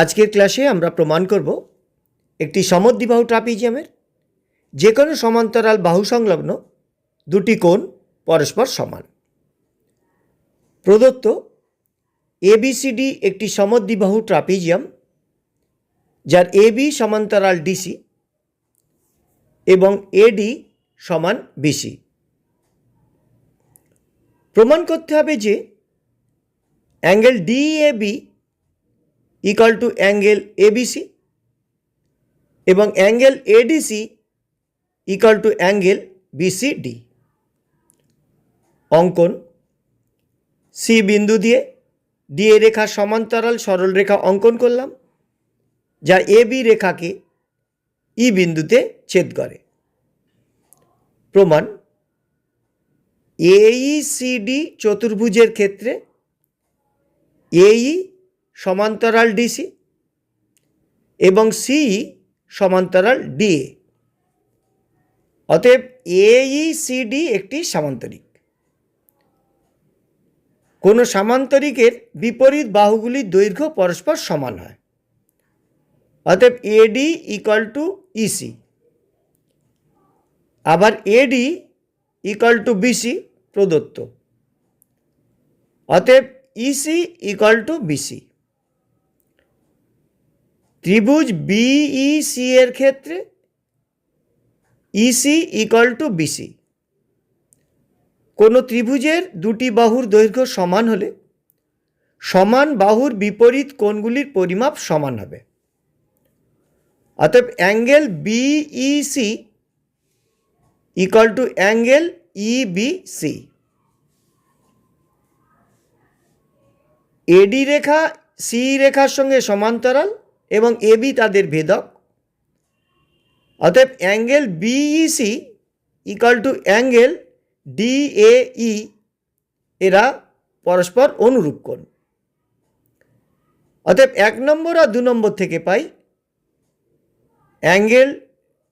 আজকের ক্লাসে আমরা প্রমাণ করব একটি সমদ্বিবাহু ট্রাপিজিয়ামের যে কোনো সমান্তরাল বাহু সংলগ্ন দুটি কোণ পরস্পর সমান। প্রদত্ত এবিসিডি একটি সমদ্বিবাহু ট্রাপিজিয়াম, যার এবি সমান্তরাল ডিসি এবং এডি সমান বিসি প্রমাণ করতে হবে যে angle DAB equal to angle ABC এবং angle ADC equal to angle BCD অঙ্কন সি বিন্দু দিয়ে ডিএ রেখা সমান্তরাল সরল রেখা অঙ্কন করলাম, যা এ বি রেখাকে ই বিন্দুতে ছেদ করে। প্রমাণ এইসিডি চতুর্ভুজের ক্ষেত্রে এই সমান্তরাল ডিসি এবং সি সমান্তরাল ডিএ অতএব এইসিডি একটি সামান্তরিক। কোনো সামান্তরিকের বিপরীত বাহুগুলির দৈর্ঘ্য পরস্পর সমান হয়। অতএব এডি ইকাল টু ইসি আবার এডি ইকাল টু বিসি প্রদত্ত। অতএব ইসি ইকাল টু বিসি ত্রিভুজ বিইসি এর ক্ষেত্রে ইসি ইকাল টু বিসি কোনো ত্রিভুজের দুটি বাহুর দৈর্ঘ্য সমান হলে সমান বাহুর বিপরীত কোণগুলির পরিমাপ সমান হবে। অতএব angle BEC equal to angle EBC AD Rekha C রেখার সঙ্গে সমান্তরাল এবং এবি তাদের ভেদক। অতএব angle BEC equal to angle DAE এরা পরস্পর অনুরূপ কোণ। অতএব এক নম্বর আর দু নম্বর থেকে পাই। Angle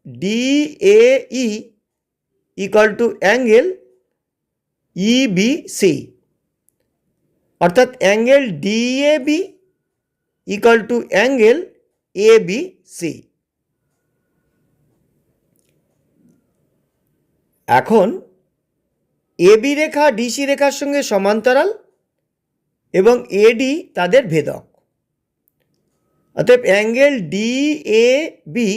DAE equal to angle EBC অর্থাৎ angle DAB equal to angle ABC এখন এবি রেখা ডিসি রেখার সঙ্গে সমান্তরাল এবং এডি তাদের ভেদক। অতএব angle D A B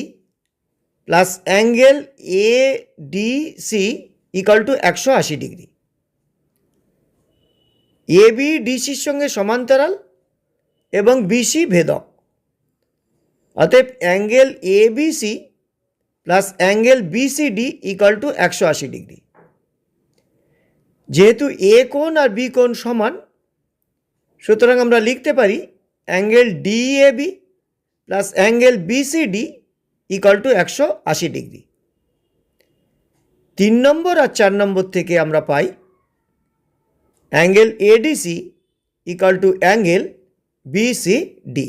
plus angle A D C equal to একশো আশি ডিগ্রি। এ বি ডিসির সঙ্গে সমান্তরাল এবং বিসি ভেদক। অতএব angle A BC plus angle BCD equal to একশো আশি ডিগ্রি। যেহেতু এ কোণ আর বি কোণ সমান, সুতরাং আমরা লিখতে পারি angle DAB plus angle BCD equal to একশো আশি ডিগ্রি। তিন নম্বর আর চার নম্বর থেকে আমরা পাই angle ADC equal to angle BCD